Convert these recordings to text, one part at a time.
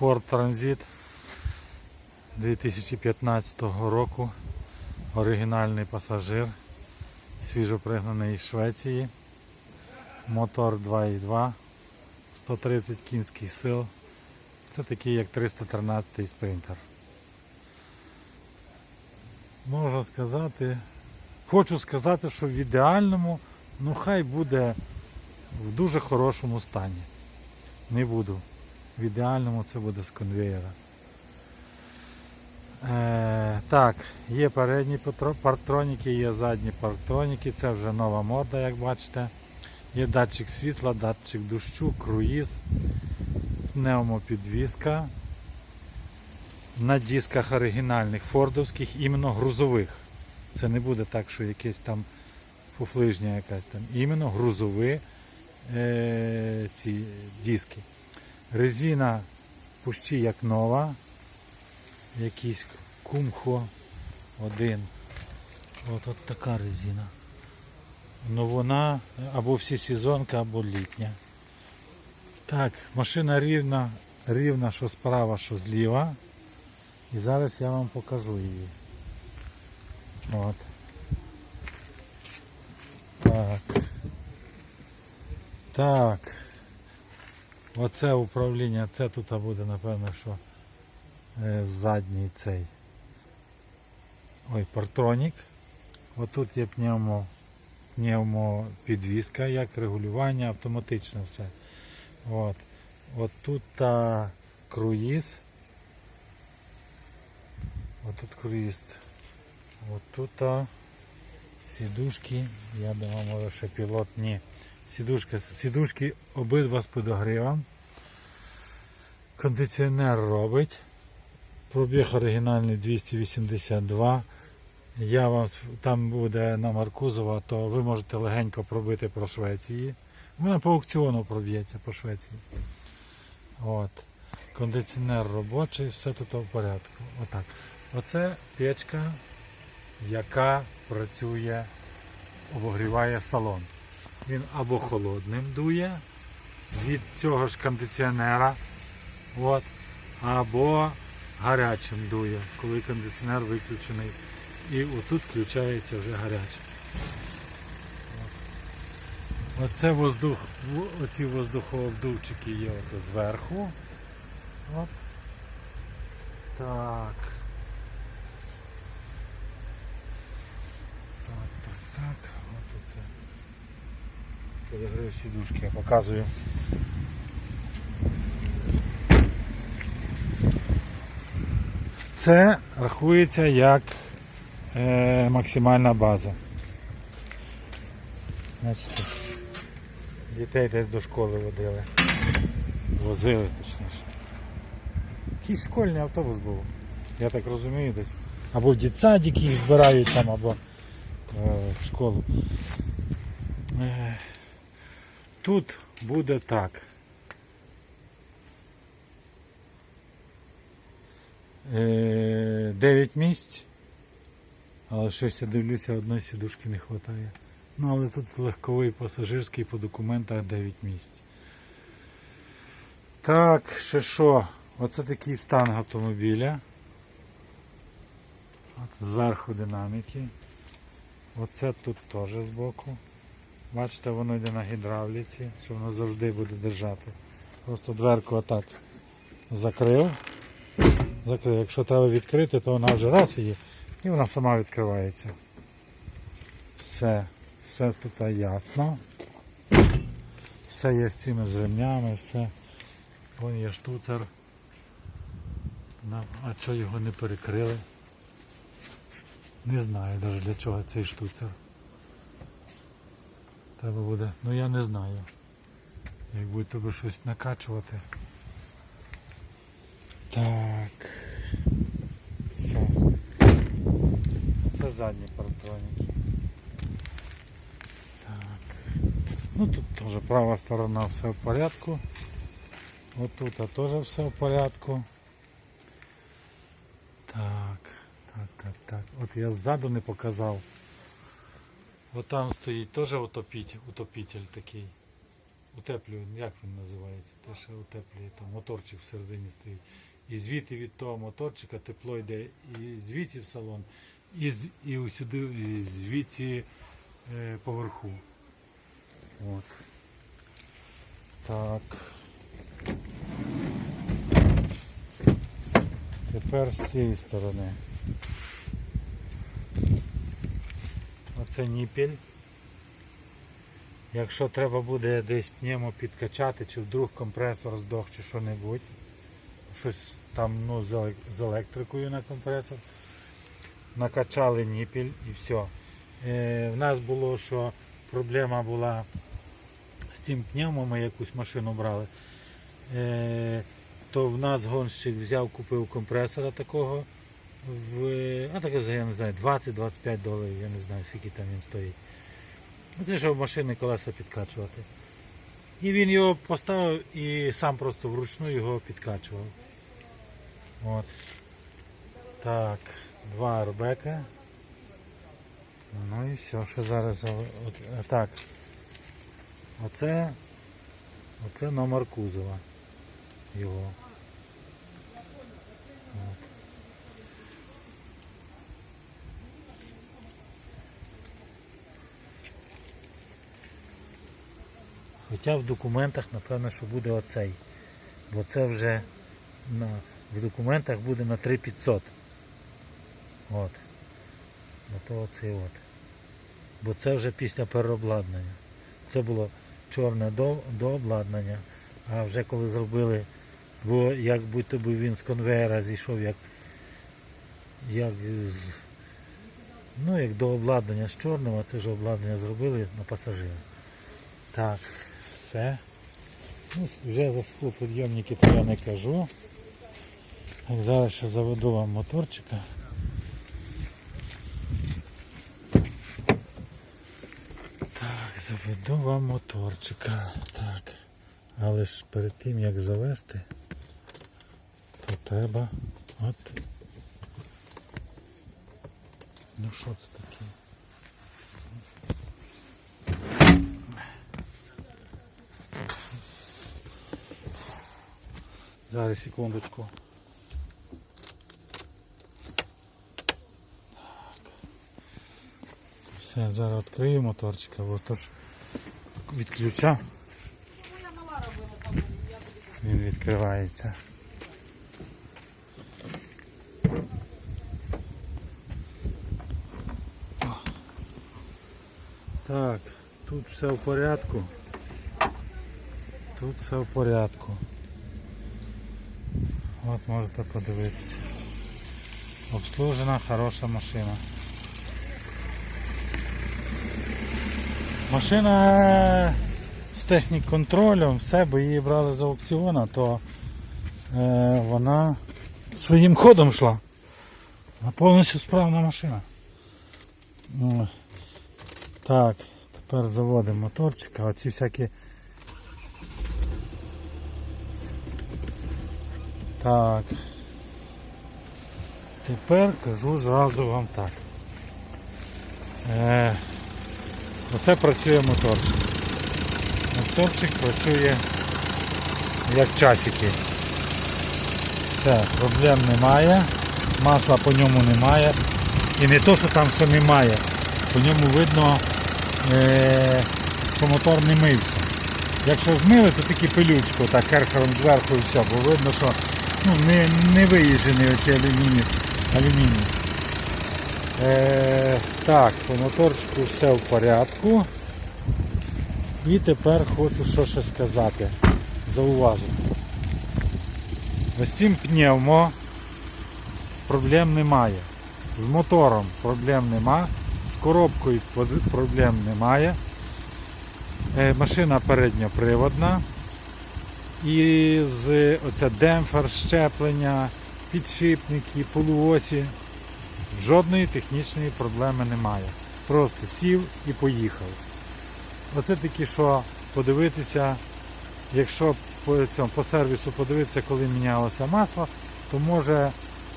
Ford Transit 2015 року. Оригінальний пасажир. Свіжопригнаний із Швеції. Мотор 2.2, 130 кінських сил. Це такий як 313 спринтер. Можна сказати, хочу сказати, що в ідеальному, ну хай буде в дуже хорошому стані. Не буду. В ідеальному це буде з конвеєра. Е, так, є передні партроніки, є задні партроніки, це вже нова мода, як бачите. Є датчик світла, датчик дощу, круїз, пневмопідвізка. На дисках оригінальних фордовських, іменно грузових. Це не буде так, що якесь там фуфлижня якась там. Іменно грузові е, ці диски. Резина пущі як нова. Якийсь кумхо один. От, от така резина. Ну вона або всесезонка, або літня. Так, машина рівна, рівна, що справа, що зліва. І зараз я вам покажу її. От. Так. Так. Оце управління, це тут буде, напевно, що е, задній цей. Ой, партронік. Отут є пневмо, пневмопідвізка, як регулювання, автоматично все. От. От тут та круїз. От тут круїз. От тут та сідушки. Я думаю, може ще пілот. Ні. Сідушка, сідушки обидва з подогрівом. Кондиціонер робить. Пробіг оригінальний 282. Я вам там буде номер кузова, то ви можете легенько пробити про Швеції. Вона по аукціону проб'ється по Швеції. От. Кондиціонер робочий, все тут в порядку. Отак. Оце печка, яка працює, обогріває салон. Він або холодним дує від цього ж кондиціонера, от, або гарячим дує, коли кондиціонер виключений. І отут включається вже гаряче. Оце воздух, оці воздухообдувчики є от зверху. От. Так. Так, так, так. От оце. Подогрів сідушки, я показую. Це рахується як е, максимальна база. Значить, дітей десь до школи водили. Возили точніше. Якийсь школьний автобус був. Я так розумію, десь. Або в дитсадик їх збирають там, або е, в школу. Е, тут буде так. Е, 9 місць. Але щось я дивлюся, одної сідушки не вистачає. Ну, але тут легковий пасажирський по документах 9 місць. Так, ще що? Оце такий стан автомобіля. От зверху динаміки. Оце тут теж збоку. Бачите, воно йде на гідравліці, що воно завжди буде держати. Просто дверку отак закрив. Закрив. Якщо треба відкрити, то вона вже раз її і вона сама відкривається. Все, все тут ясно. Все є з цими з ремнями, все. Вон є штуцер. А чого його не перекрили? Не знаю навіть для чого цей штуцер. Треба буде. Ну я не знаю. Як буде тебе щось накачувати. Так. Все. Це задні партроніки. Так. Ну тут теж права сторона все в порядку. Отут а теж все в порядку. Так, так, так, так. От я ззаду не показав. От там стоїть теж утопіть, утопитель такий. утеплює, як він називається? Те, що утеплює, там моторчик всередині стоїть. І звідти від того моторчика тепло йде і звідси в салон, і, з, і усюди, і звідси е, поверху. От. Так. Тепер з цієї сторони. Оце ніпіль. Якщо треба буде десь пневмо підкачати, чи вдруг компресор здох, чи що-небудь, щось там ну, з електрикою на компресор, накачали ніпіль і все. Е, в нас було, що проблема була з цим пневмом, ми якусь машину брали. Е, то в нас гонщик взяв, купив компресора такого в, а таке, за, я не знаю, 20-25 доларів, я не знаю, скільки там він стоїть. Ну, Це щоб машини колеса підкачувати. І він його поставив і сам просто вручну його підкачував. От. Так, два арбека. Ну і все, що зараз. От, е, так. Оце, оце номер кузова його. От. Хоча в документах, напевно, що буде оцей. Бо це вже на, в документах буде на 3500. От. Бо то оцей от. Бо це вже після переобладнання. Це було чорне до, до обладнання. А вже коли зробили, бо як будь-то він з конвейера зійшов як, як з ну, як до обладнання з чорним, а це вже обладнання зробили на пасажира. Так, все. Ну, вже за склоподйомники то я не кажу. Так, зараз ще заведу вам моторчика. Так, заведу вам моторчика. Так. Але ж перед тим як завести, то треба от. Ну що це таке? Зараз секундочку. Все, зараз відкрию моторчика, бо то ж від ключа він відкривається. Так, тут все в порядку. Тут все в порядку. От можете подивитися. Обслужена хороша машина. Машина з технік-контролем, все, бо її брали з аукціона, то е, вона своїм ходом йшла. Повністю справна машина. Так, тепер заводимо моторчика. Оці всякі. Так. Тепер кажу зразу вам так. Е, оце працює моторчик. Моторчик працює як часики. Все, проблем немає, масла по ньому немає. І не то, що там що немає, по ньому видно, е, що мотор не мився. Якщо змили, то тільки пилючку, так керхером зверху і все, бо видно, що ну, не, не виїжджений оці алюміній. алюміній. Е, так, по моторчику все в порядку. І тепер хочу що ще сказати. Зауважити. Ось цим пневмо проблем немає. З мотором проблем нема, з коробкою проблем немає. Е, Машина передньоприводна. І з оце демпфер, щеплення, підшипники, полуосі. Жодної технічної проблеми немає. Просто сів і поїхав. Оце таки, що подивитися, якщо по, цьому, по сервісу подивитися, коли мінялося масло, то може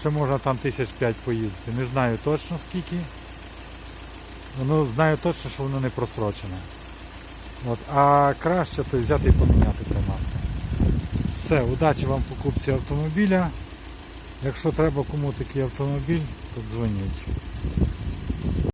ще можна там тисяч п'ять поїздити. Не знаю точно скільки. Ну, знаю точно, що воно не просрочене. От, а краще то взяти і поміняти те масло. Все, удачі вам покупці автомобіля. Якщо треба кому такий автомобіль, то дзвоніть.